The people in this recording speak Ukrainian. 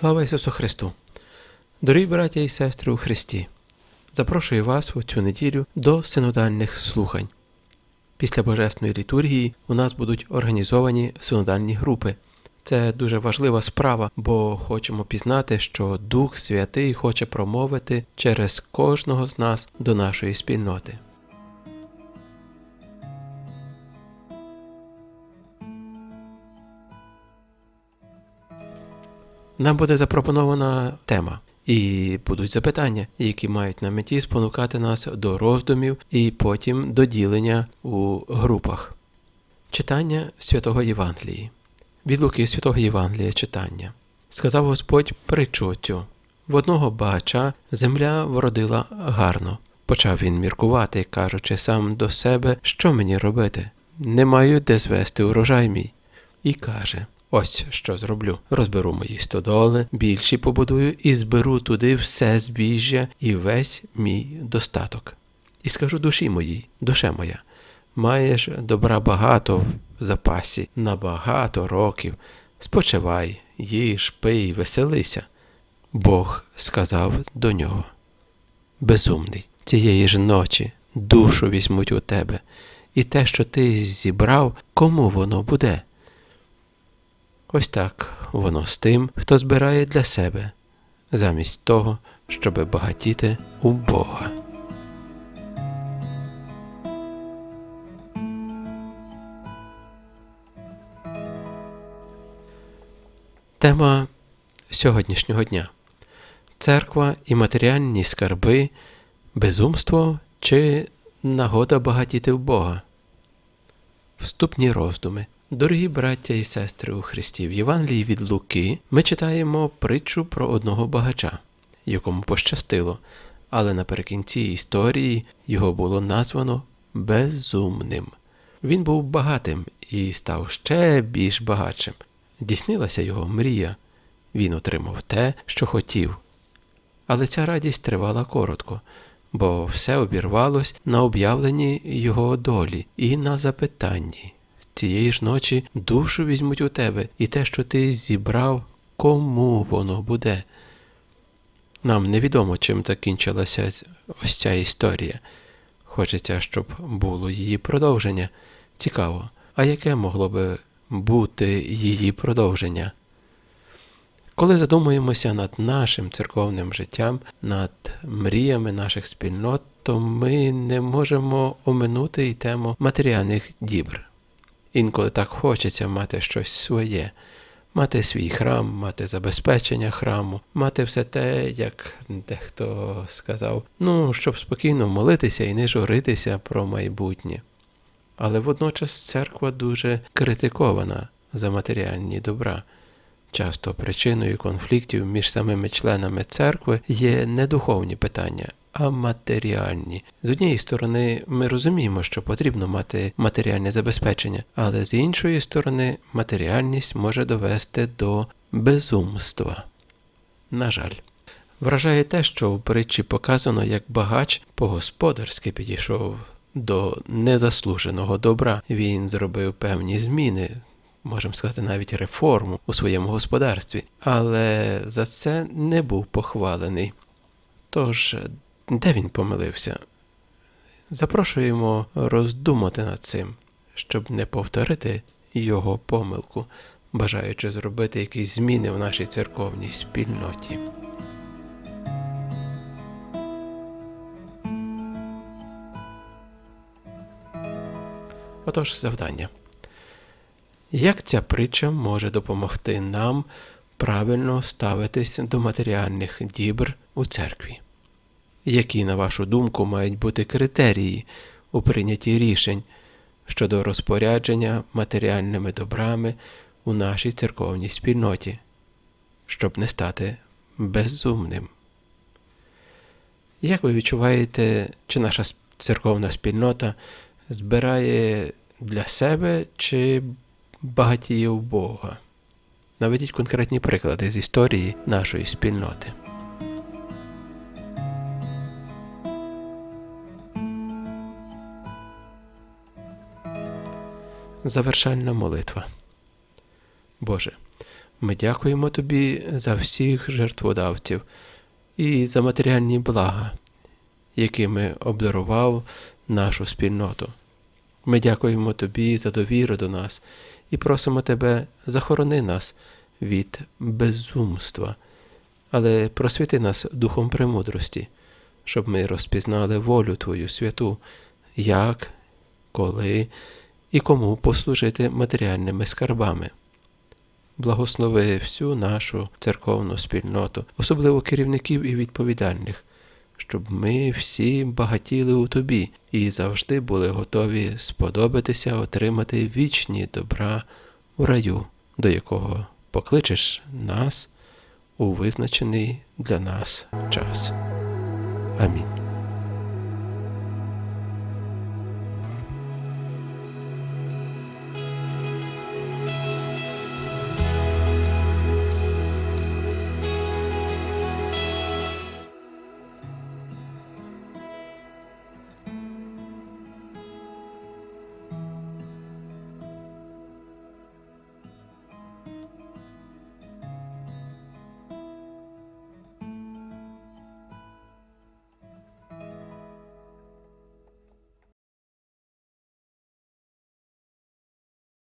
Слава Ісусу Христу! Дорогі браття і сестри у Христі! Запрошую вас у цю неділю до синодальних слухань. Після Божественної літургії у нас будуть організовані синодальні групи. Це дуже важлива справа, бо хочемо пізнати, що Дух Святий хоче промовити через кожного з нас до нашої спільноти. Нам буде запропонована тема, і будуть запитання, які мають на меті спонукати нас до роздумів і потім до ділення у групах. Читання Святого Євангелії. Від Луки Святого Євангелія читання. Сказав Господь притчу. В одного багача земля вродила гарно. Почав він міркувати, кажучи сам до себе, що мені робити. Не маю де звести урожай мій. І каже: Ось що зроблю. Розберу мої стодоли, більші побудую і зберу туди все збіжжя і весь мій достаток. І скажу душі моїй, душе моя, маєш добра багато в запасі на багато років. Спочивай, їж, пий, веселися. Бог сказав до нього. Безумний, цієї ж ночі душу візьмуть у тебе, і те, що ти зібрав, кому воно буде? Ось так воно з тим, хто збирає для себе, замість того, щоби багатіти у Бога. Тема сьогоднішнього дня Церква і матеріальні скарби, безумство чи нагода багатіти в Бога. Вступні роздуми. Дорогі браття і сестри у Христі, в Євангелії від Луки ми читаємо притчу про одного багача, якому пощастило, але наприкінці історії його було названо безумним. Він був багатим і став ще більш багатшим. Дійснилася його мрія. Він отримав те, що хотів. Але ця радість тривала коротко, бо все обірвалось на об'явленні його долі і на запитанні. Цієї ж ночі душу візьмуть у тебе, і те, що ти зібрав, кому воно буде. Нам невідомо, чим закінчилася ось ця історія. Хочеться, щоб було її продовження. Цікаво, а яке могло би бути її продовження? Коли задумуємося над нашим церковним життям, над мріями наших спільнот, то ми не можемо оминути й тему матеріальних дібр. Інколи так хочеться мати щось своє, мати свій храм, мати забезпечення храму, мати все те, як дехто сказав, ну, щоб спокійно молитися і не журитися про майбутнє. Але водночас церква дуже критикована за матеріальні добра. Часто причиною конфліктів між самими членами церкви є не духовні питання, а матеріальні. З однієї сторони, ми розуміємо, що потрібно мати матеріальне забезпечення, але з іншої сторони, матеріальність може довести до безумства. На жаль. Вражає те, що у притчі показано, як багач по-господарськи підійшов до незаслуженого добра. Він зробив певні зміни, можемо сказати, навіть реформу у своєму господарстві, але за це не був похвалений. Тож, де він помилився? Запрошуємо роздумати над цим, щоб не повторити його помилку, бажаючи зробити якісь зміни в нашій церковній спільноті. Отож, завдання. Як ця притча може допомогти нам правильно ставитись до матеріальних дібр у церкві? Які, на вашу думку, мають бути критерії у прийнятті рішень щодо розпорядження матеріальними добрами у нашій церковній спільноті, щоб не стати безумним? Як ви відчуваєте, чи наша церковна спільнота збирає для себе чи багатіє в Бога? Наведіть конкретні приклади з історії нашої спільноти. Завершальна молитва. Боже, Ми дякуємо тобі за всіх жертводавців і за матеріальні блага, якими обдарував нашу спільноту. Ми дякуємо тобі за довіру до нас і просимо тебе, захорони нас від безумства, але просвіти нас духом премудрості, щоб ми розпізнали волю Твою святу, як, коли і кому послужити матеріальними скарбами. Благослови всю нашу церковну спільноту, особливо керівників і відповідальних, щоб ми всі багатіли у тобі і завжди були готові сподобатися отримати вічні добра в раю, до якого покличеш нас у визначений для нас час. Амінь.